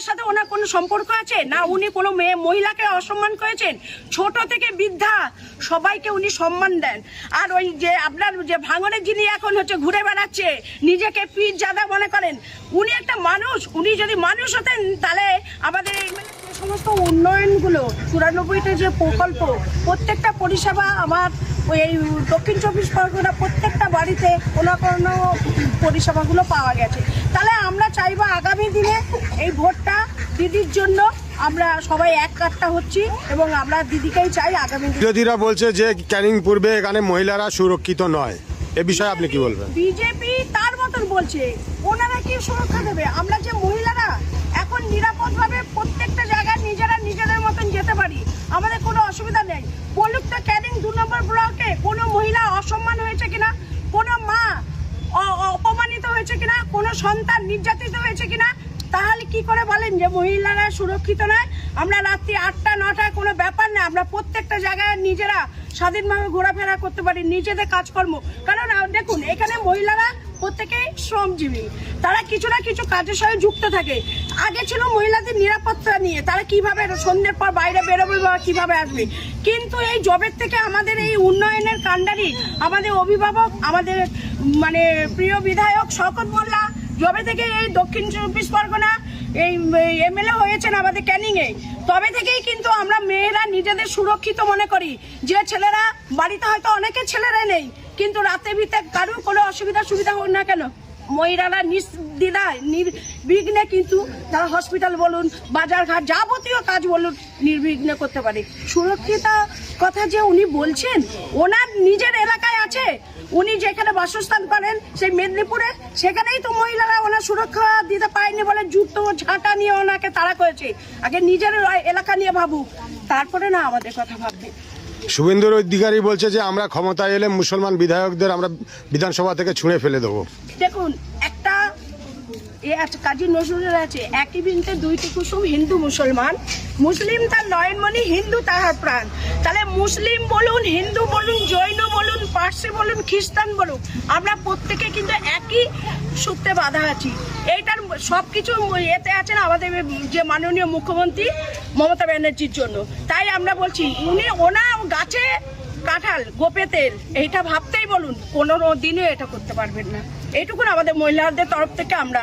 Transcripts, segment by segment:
মহিলার সাথে ওনার কোনো সম্পর্ক আছে? না উনি কোনো মেয়ে, মহিলাকে অসম্মান করেছেন? ছোট থেকে বৃদ্ধা সবাইকে উনি সম্মান দেন। আর ওই যে আপনার যে ভাঙনের যিনি এখন হচ্ছে ঘুরে বেড়াচ্ছে, নিজেকে পীর জাদা মনে করেন, উনি একটা মানুষ। উনি যদি মানুষ হতেন তাহলে আমাদের সমস্ত উন্নয়নগুলো চুরানব্বইটা যে প্রকল্প প্রত্যেকটা পরিষেবা আমার ওই এই দক্ষিণ চব্বিশ পরগনা প্রত্যেকটা বাড়িতে কোনো কোনো পরিষেবাগুলো পাওয়া গেছে। তাহলে আমরা চাইব আগামী দিনে এই ভোটটা দিদির জন্য আমরা সবাই এক কাটটা হচ্ছি এবং আমরা দিদিকেই চাই আগামী বিরোধীরা বলছে যে ক্যানিং পূর্বে এখানে মহিলারা সুরক্ষিত নয়। এ বিষয়ে আপনি কি বলবেন? বিজেপি তার মতন বলছে ওনারা কি সুরক্ষা দেবে? আমরা যে মহিলারা এখন নিরাপদভাবে প্রত্যেকটা জায়গায় নিজেরা নিজেদের মতন যেতে পারি। আমাদের কোনো অসুবিধা নেই। বলুক তো ক্যানিং দু নম্বর ব্লকে কোনো মহিলা অসম্মান হয়েছে কিনা, কোনো মা অপমানিত হয়েছে কিনা, কোনো সন্তান নির্যাতিত হয়েছে কিনা, তাহলে কি করে বলেন যে মহিলারা সুরক্ষিত নয়? আমরা রাত্রি আটটা নটায় কোনো ব্যাপার না। আমরা প্রত্যেকটা জায়গায় নিজেরা স্বাধীনভাবে ঘোরাফেরা করতে পারি, নিজেদের কাজকর্ম। কারণ দেখুন, এখানে মহিলারা প্রত্যেকেই শ্রমজীবী। তারা কিছু না কিছু কাজের সঙ্গে যুক্ত থাকে। আগে ছিল মহিলাদের নিরাপত্তা নিয়ে। তারা কীভাবে সন্ধ্যের পর বাইরে বেরোবে বা কীভাবে আসবে? কিন্তু এই জবের থেকে আমাদের এই উন্নয়নের কাণ্ডারি আমাদের অভিভাবক, আমাদের মানে প্রিয় বিধায়ক শকত মোল্লা, জবে থেকে এই দক্ষিণ চব্বিশ পরগনা এই এমএলএ হয়েছেন আমাদের ক্যানিংয়ে তবে থেকেই কিন্তু আমরা মেয়েরা নিজেদের সুরক্ষিত মনে করি। যে ছেলেরা বাড়িতে হয়তো অনেকে ছেলেরা নেই, কিন্তু রাতে ভিতরে কারোর কোনো অসুবিধা সুবিধা হোক না কেন। মহিলারা নির্দ্বিধায় নির্বিঘ্নে কিন্তু তারা হসপিটাল বলুন বাজারঘাট যাবতীয় কাজ বলুন নির্বিঘ্নে করতে পারে। সুরক্ষিতা কথা যে উনি বলছেন ওনার নিজের এলাকায় আছে। উনি যেখানে বাসস্থান করেন সেই মেদিনীপুরে সেখানেই তো মহিলারা ওনার সুরক্ষা দিতে পারেনি বলে জুতো ঝাঁটা নিয়ে ওনাকে তাড়া করেছে। আগে নিজের এলাকা নিয়ে ভাবুক তারপরে না আমাদের কথা ভাববে। শুভেন্দুর অধিকারী বলছে যে আমরা ক্ষমতায় এলে মুসলমান বিধায়কদের আমরা বিধানসভা থেকে ছুঁড়ে ফেলে দেবো। দেখুন এ আছে কাজী নজরুলের আছে। একই বৃন্তে দুইটি কুসুম হিন্দু মুসলমান। মুসলিম তার নয়নমণি, হিন্দু তাহার প্রাণ। তাহলে মুসলিম বলুন, হিন্দু বলুন, জৈন বলুন, পার্সি বলুন, খ্রিস্টান বলুন, আমরা প্রত্যেকে কিন্তু একই সূত্রে বাধা আছি। এইটার সব কিছু এতে আছেন আমাদের যে মাননীয় মুখ্যমন্ত্রী মমতা ব্যানার্জির জন্য। তাই আমরা বলছি, উনি ওনা গাছে কাঁঠাল, গোপে তেল, এইটা ভাবতেই বলুন, কোনো দিনে এটা করতে পারবেন না। এইটুকুন আমাদের মহিলাদের তরফ থেকে আমরা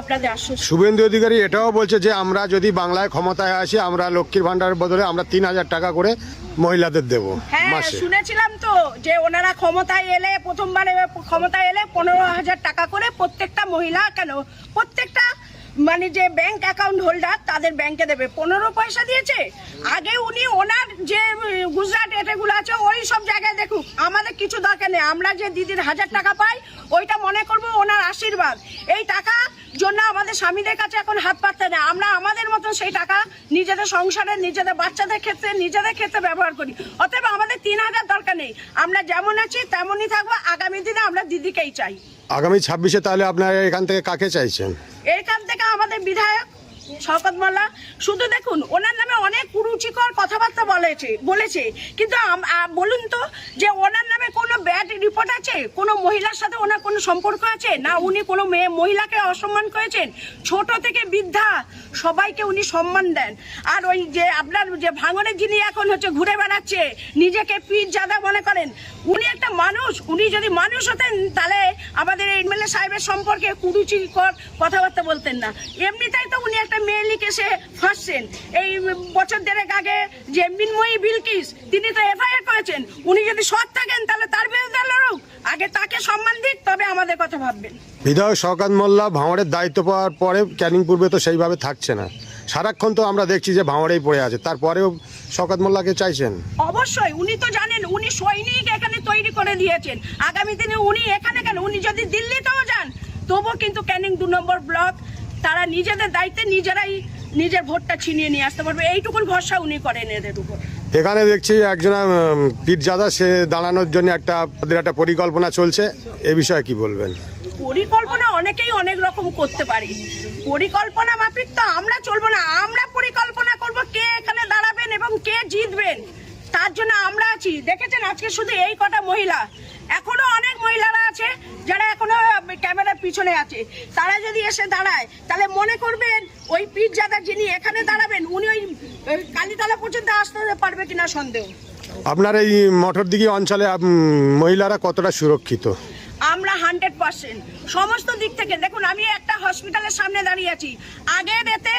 আপনাদের আশ্বস্ত শুভেন্দু অধিকারী এটাও বলছে যে আমরা যদি বাংলায় ক্ষমতায় আসি আমরা লক্ষ্মীর ভান্ডারের বদলে আমরা তিন হাজার টাকা করে মহিলাদের দেব হ্যাঁ শুনেছিলাম তো যে ওনারা ক্ষমতায় এলে প্রথমবার ক্ষমতায় এলে পনেরো হাজার টাকা করে প্রত্যেকটা মহিলা কেন? প্রত্যেকটা মানে যে ব্যাংক অ্যাকাউন্ট হোল্ডার তাদের ব্যাংকে দেবে। পনেরো পয়সা দিয়েছে। আগে উনি ওনার যে গুজরাট এটাগুলো আছে ওই সব জায়গায় দেখুক আমাদের কিছু দরকার নেই। আমরা যে দিদির হাজার টাকা পাই ওইটা মনে করব ওনার আশীর্বাদ। এই টাকা জন্য আমাদের স্বামীদের কাছে এখন হাত পাততে না আমরা আমাদের মতন সেই টাকা নিজেদের সংসারে নিজেদের বাচ্চাদের ক্ষেত্রে নিজেদের ক্ষেত্রে ব্যবহার করি। অতএব আমাদের তিন হাজার দরকার নেই। আমরা যেমন আছি তেমনই থাকব। আগামী দিনে আমরা দিদিকেই চাই। আগামী ছাব্বিশে তাহলে আপনারা এখান থেকে কাকে চাইছেন? এখান থেকে আমাদের বিধায়ক শওকত মোল্লা। শুধু দেখুন, ওনার নামে অনেক কুরুচিকর কথাবার্তা বলেছে বলেছে। কিন্তু বলুন তো যে ওনার নামে কোনো ব্যাড রিপোর্ট আছে? কোনো মহিলার সাথে ওনার কোনো সম্পর্ক আছে? না উনি কোনো মেয়ে, মহিলাকে অসম্মান করেছেন? ছোট থেকে বৃদ্ধা সবাইকে উনি সম্মান দেন। আর ওই যে আপনার যে ভাঙনের যিনি এখন হচ্ছে ঘুরে বেড়াচ্ছে, নিজেকে পীর জাদা মনে করেন, উনি একটা মানুষ। উনি যদি মানুষ হতেন, তাহলে আমাদের এমএলএ সাহেবের সম্পর্কে কুরুচিকর কথাবার্তা বলতেন না। এমনিতেই তো উনি একটা মেয়ে কেসে ফাঁসছেন। এই বছর দেড়েক আগে যে মিনময়ী বিলকিস তিনি তো এফআইআর করেছেন। উনি যদি সৎ থাকেন তাহলে তার বিরুদ্ধে লড়ুক। আগে তাকে সম্মান দিক তবে আমাদের কথা ভাববেন। বিধায়ক শওকাত মোল্লা ভাঁড়ের দায়িত্ব পাওয়ার পরে ক্যানিং পূর্বে তো সেইভাবে থাকছে না। সারাক্ষণ তো আমরা দেখছি যে ভাঁড়েই পড়ে আছে। তারপরেও শওকাত মোল্লাকে চাইছেন? অবশ্যই উনি তো জানেন উনি সৈনিক এখানে তৈরি করে দিয়েছেন। আগামী দিনে উনি এখানে কেন? উনি যদি দিল্লিতেও যান তবুও কিন্তু ক্যানিং দু নম্বর ব্লক তারা নিজেদের দায়িত্বে নিজেরাই নিজের ভোটটা ছিনিয়ে নিয়ে আসতে পারবে। এইটুকুন ভরসা উনি করেন এদের উপর। এখানে দেখছি একজন পীরজাদা সে দাঁড়ানোর জন্য একটা তাদের একটা পরিকল্পনা চলছে। এ বিষয়ে কি বলবেন? পরিকল্পনা অনেকেই অনেক রকম করতে পারে। পরিকল্পনা মাফিক তো আমরা চলবো না। আমরা পরিকল্পনা করব কে এখানে দাঁড়াবেন এবং কে জিতবেন। তার জন্য আমরা আছি। দেখেছেন আজকে শুধু এই কটা মহিলা এখনও অনেক মহিলারা আছে যারা এখনও ক্যামেরার পিছনে আছে। তারা যদি এসে দাঁড়ায় তাহলে মনে করবেন ওই পীরজাদা যিনি এখানে দাঁড়াবেন উনি ওই কালীতলা পর্যন্ত আসতে পারবে কিনা সন্দেহ। আপনার এই মঠরদিঘি অঞ্চলে মহিলারা কতটা সুরক্ষিত? আমরা হান্ড্রেড পার্সেন্ট। সমস্ত দিক থেকে দেখুন আমি একটা হসপিটালের সামনে দাঁড়িয়ে আছি। আগের এতে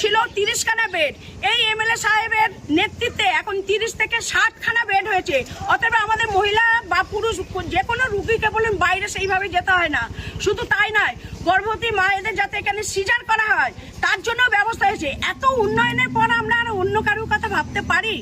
ছিল তিরিশখানা বেড এই এমএলএ সাহেবের নেতৃত্বে এখন তিরিশ থেকে ষাটখানা বেড হয়েছে। অতএব আমাদের মহিলা বা পুরুষ যে কোনো রুগীকে বলুন, বাইরে সেইভাবে যেতে হয় না। শুধু তাই নয়, গর্ভবতী মায়েদের যাতে এখানে সিজার করা হয়, তার জন্য ব্যবস্থা হয়েছে। এত উন্নয়নের পর আমরা আর অন্য কারোর কথা ভাবতে পারি?